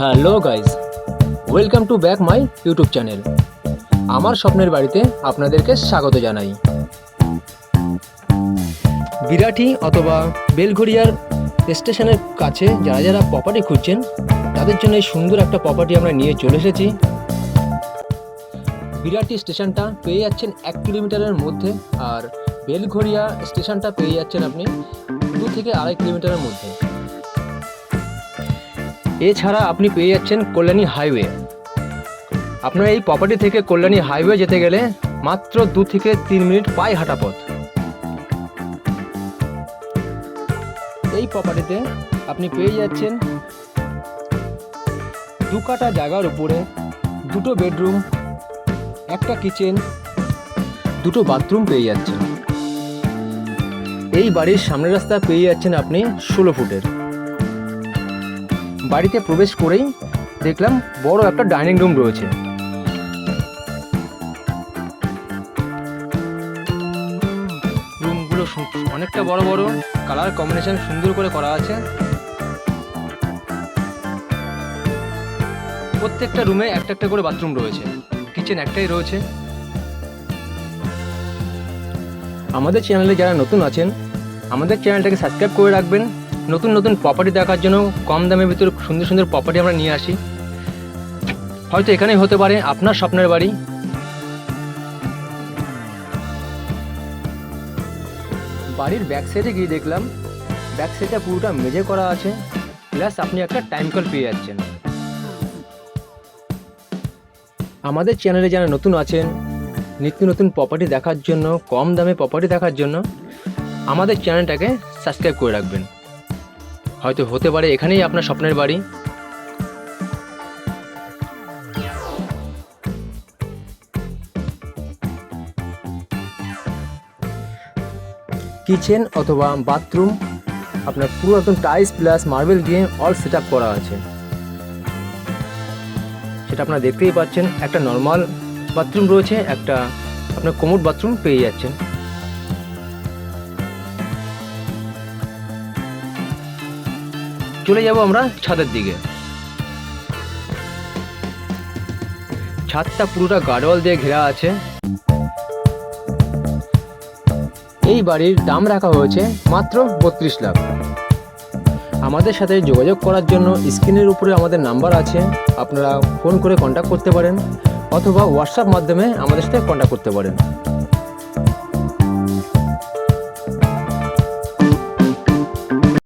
Hello guys welcome to back my YouTube channel. আমার স্বপ্নের বাড়িতে আপনাদেরকে স্বাগত জানাই। বিরাটি অথবা বেলঘড়িয়ার স্টেশনের কাছে যারা যারা প্রপার্টি খুঁজছেন, তাদের জন্য এই সুন্দর একটা প্রপার্টি আমরা নিয়ে চলে এসেছি। বিরাটি স্টেশনটা পেয়ে যাচ্ছেন এক কিলোমিটারের মধ্যে আর বেলঘড়িয়া স্টেশনটা পেয়ে যাচ্ছেন আপনি দু থেকে আড়াই কিলোমিটারের মধ্যে। এছাড়া আপনি পেয়ে যাচ্ছেন কল্যাণী হাইওয়ে। আপনার এই প্রপার্টি থেকে কল্যাণী হাইওয়ে যেতে গেলে মাত্র দু থেকে তিন মিনিট পায়ে হাঁটা পথ। এই প্রপার্টিতে আপনি পেয়ে যাচ্ছেন দু কাটা জায়গার উপরে দুটো বেডরুম, একটা কিচেন, দুটো বাথরুম পেয়ে যাচ্ছেন। এই বাড়ির সামনের রাস্তা পেয়ে যাচ্ছেন আপনি ষোলো ফুটের। বাড়িতে প্রবেশ করেই দেখলাম বড় একটা ডাইনিং রুম রয়েছে। রুমগুলো অনেকটা বড় বড়, কালার কম্বিনেশন সুন্দর করে করা আছে। প্রত্যেকটা রুমে একটা একটা করে বাথরুম রয়েছে, কিচেন একটাই রয়েছে। আমাদের চ্যানেলে যারা নতুন আছেন, আমাদের চ্যানেলটাকে সাবস্ক্রাইব করে রাখবেন। নতুন নতুন প্রপার্টি দেখার জন্য কম দামের ভিতরে সুন্দর সুন্দর প্রপার্টি আমরা নিয়ে আসি। হয়তো এখানেই হতে পারে, আপনার স্বপ্নের বাড়ি। বাড়ির ব্যাক সাইডে গিয়ে দেখলাম ব্যাক সাইডটা পুরোটা মেজে করা আছে প্লাস আপনি একটা টাইম কল পেয়ে যাচ্ছেন। আমাদের চ্যানেলে যারা নতুন আছেন, নিত্য নতুন প্রপার্টি দেখার জন্য, কম দামে প্রপার্টি দেখার জন্য, আমাদের চ্যানেলটাকে সাবস্ক্রাইব করে রাখবেন। হয়তো হতে পারে এখানেই আপনার স্বপ্নের বাড়ি। কিচেন অথবা বাথরুম, আপনার পুরো একদম টাইলস প্লাস মার্বেল দিয়ে অল সেট করা আছে। সেটা আপনারা দেখতেই পাচ্ছেন, একটা নর্মাল বাথরুম রয়েছে, একটা আপনার কোমোড বাথরুম পেয়ে যাচ্ছেন। চলে যাব আমরা ছাদের দিকে। ছাদটা পুরোটা গার্ডওয়াল দিয়ে ঘেরা আছে। এই বাড়ির দাম রাখা হয়েছে মাত্র বত্রিশ লাখ। আমাদের সাথে যোগাযোগ করার জন্য স্ক্রিনের উপরে আমাদের নাম্বার আছে। আপনারা ফোন করে কন্ট্যাক্ট করতে পারেন অথবা হোয়াটসঅ্যাপ মাধ্যমে আমাদের সাথে কন্ট্যাক্ট করতে পারেন।